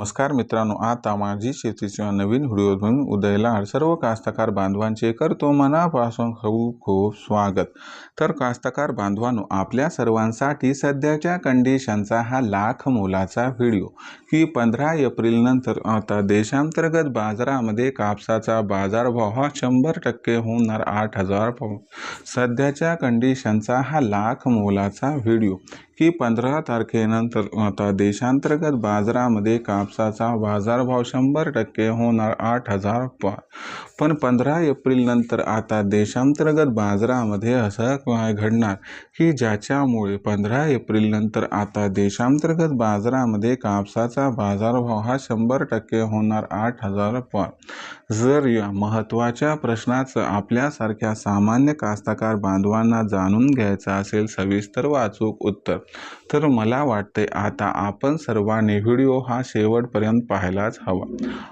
नमस्कार मित्रांनो आता माझी शेतीच्या नवीन व्हिडिओतून उदयला सर्व कास्तकार बांधवांचे करतो मनापासून खूप खूप स्वागत. तर कास्तकार बांधवांनो आपल्या सर्वांसाठी सध्याच्या कंडिशनचा हा लाख मोलाचा व्हिडिओ की पंधरा एप्रिलनंतर आता देशांतर्गत बाजारामध्ये कापसाचा बाजारभाव हा शंभर टक्के होणार आठ हजार पाव सध्याच्या कंडिशनचा हा लाख मोलाचा व्हिडिओ की पंधरा तारखेनंतर आता देशांतर्गत बाजारामध्ये काप कापसाचा बाजारभाव शंभर टक्के होणार आठ हजार पा पण पंधरा एप्रिलनंतर आता देशांतर्गत बाजारामध्ये असं काय घडणार? की ज्याच्यामुळे पंधरा एप्रिलनंतर आता देशांतर्गत बाजारामध्ये कापसाचा बाजारभाव हा शंभर टक्के होणार आठ हजार पा जर या महत्त्वाच्या प्रश्नाचं आपल्यासारख्या सामान्य कास्तकार बांधवांना जाणून घ्यायचं असेल सविस्तर वाचूक उत्तर. तर मला वाटते आता आपण सर्वांनी व्हिडिओ हा शेवट शेवटपर्यंत पाहायलाच हवा.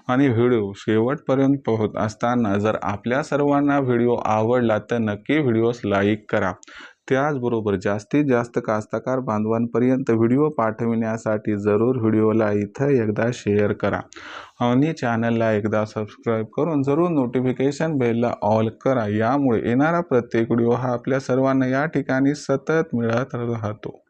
आणि व्हिडिओ शेवटपर्यंत पोहत असताना जर आपल्या सर्वांना व्हिडिओ आवडला तर नक्की व्हिडिओस लाईक करा. त्याचबरोबर जास्तीत जास्त कास्तकार बांधवांपर्यंत व्हिडिओ पाठविण्यासाठी जरूर व्हिडिओला इथं एकदा शेअर करा. आणि चॅनलला एकदा सबस्क्राईब करून जरूर नोटिफिकेशन बेलला ऑल करा. यामुळे येणारा प्रत्येक व्हिडिओ हा आपल्या सर्वांना या ठिकाणी सतत मिळत राहतो.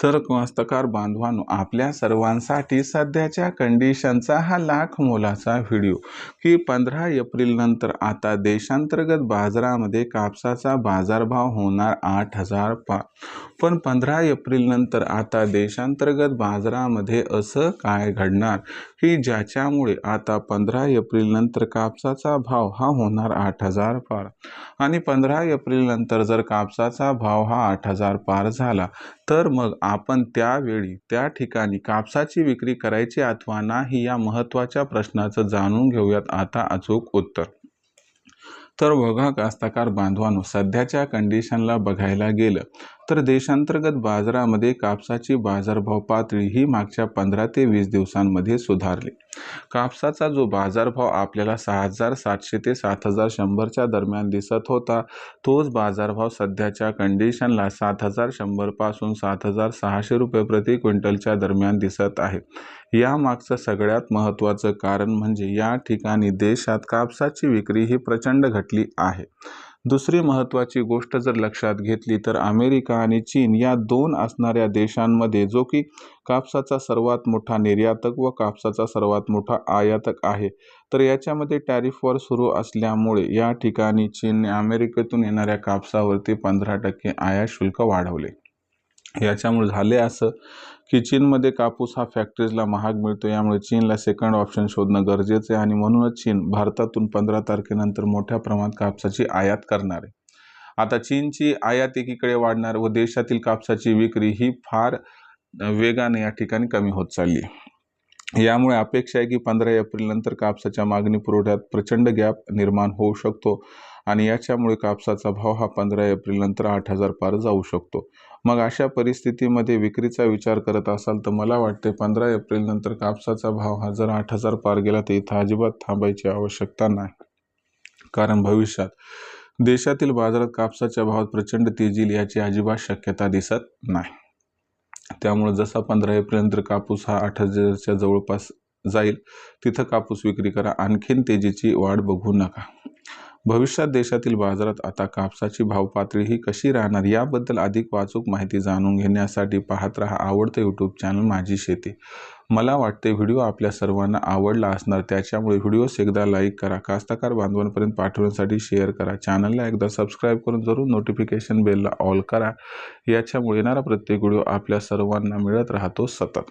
तर कास्तकार बांधवांनो आपल्या सर्वांसाठी सध्याच्या कंडिशनचा हा लाख मोलाचा व्हिडिओ की पंधरा एप्रिलनंतर आता देशांतर्गत बाजारामध्ये कापसाचा बाजारभाव होणार आठ हजार पा पण पंधरा एप्रिलनंतर आता देशांतर्गत बाजारामध्ये असं काय घडणार? की ज्याच्यामुळे आता पंधरा एप्रिलनंतर कापसाचा भाव हा होणार आठ हजार पार. आणि पंधरा एप्रिलनंतर जर कापसाचा भाव हा आठ हजार पार झाला तर मग आपण त्यावेळी त्या ठिकाणी कापसाची विक्री करायची अथवा नाही या महत्त्वाच्या प्रश्नाचं जाणून घेऊयात. आता अचूक उत्तर. तर बघा कास्तकार बांधवांनो सध्याच्या कंडिशनला बघायला गेलं तर देशांतर्गत बाजारामध्ये कापसाची बाजारभाव पातळी ही मागच्या पंधरा ते वीस दिवसांमध्ये सुधारली. कापसाचा जो बाजारभाव आपल्याला सहा हजार सातशे ते सात हजार शंभरच्या दरम्यान दिसत होता तोच बाजारभाव सध्याच्या कंडिशनला सात हजार शंभरपासून सात हजार सहाशे रुपये प्रति क्विंटलच्या दरम्यान दिसत आहे. यामागचं सगळ्यात महत्त्वाचं कारण म्हणजे या ठिकाणी देशात कापसाची विक्री ही प्रचंड घटली आहे. दुसरी महत्त्वाची गोष्ट जर लक्षात घेतली तर अमेरिका आणि चीन या दोन असणाऱ्या देशांमध्ये जो की कापसाचा सर्वात मोठा निर्यातक व कापसाचा सर्वात मोठा आयातक आहे. तर याच्यामध्ये टॅरिफवर सुरू असल्यामुळे या ठिकाणी चीनने अमेरिकेतून येणाऱ्या कापसावरती पंधरा टक्के आयात शुल्क वाढवले. याच्यामुळे झाले असं की चीनमध्ये कापूस हा फॅक्टरीजला महाग मिळतो. यामुळे चीनला सेकंड ऑप्शन शोधणं गरजेचं आहे आणि म्हणूनच चीन भारतातून पंधरा तारखेनंतर मोठ्या प्रमाणात कापसाची आयात करणार आहे. आता चीनची आयात एकीकडे वाढणार व देशातील कापसाची विक्री ही फार वेगाने या ठिकाणी कमी होत चालली आहे. यामुळे अपेक्षा आहे की पंधरा एप्रिलनंतर कापसाच्या मागणी पुरवठ्यात प्रचंड गॅप निर्माण होऊ शकतो आणि याच्यामुळे कापसाचा भाव हा पंधरा एप्रिलनंतर आठ हजार पार जाऊ शकतो. मग अशा परिस्थितीमध्ये विक्रीचा विचार करत असाल तर मला वाटते पंधरा एप्रिलनंतर कापसाचा भाव हा जर आठ हजार पार गेला तर इथं अजिबात थांबायची आवश्यकता नाही. कारण भविष्यात देशातील बाजारात कापसाच्या भावात प्रचंड तेजील याची अजिबात शक्यता दिसत नाही. त्यामुळे जसा पंधरा एप्रिलनंतर कापूस हा आठ हजारच्या जवळपास जाईल तिथं कापूस विक्री करा. आणखीन तेजीची वाढ बघू नका. भविष्यात देशातील बाजारात आता कापसाची भावपातळी ही कशी राहणार याबद्दल अधिक वाचूक माहिती जाणून घेण्यासाठी पाहत राहा आवडतं यूट्यूब चॅनल माझी शेती. मला वाटते व्हिडिओ आपल्या सर्वांना आवडला असणार त्याच्यामुळे व्हिडिओस एकदा लाईक करा कास्तकार बांधवांपर्यंत पाठवण्यासाठी शेअर करा. चॅनलला एकदा सबस्क्राईब करून जरूर नोटिफिकेशन बेलला ऑल करा. याच्यामुळे येणारा प्रत्येक व्हिडिओ आपल्या सर्वांना मिळत राहतो सतत.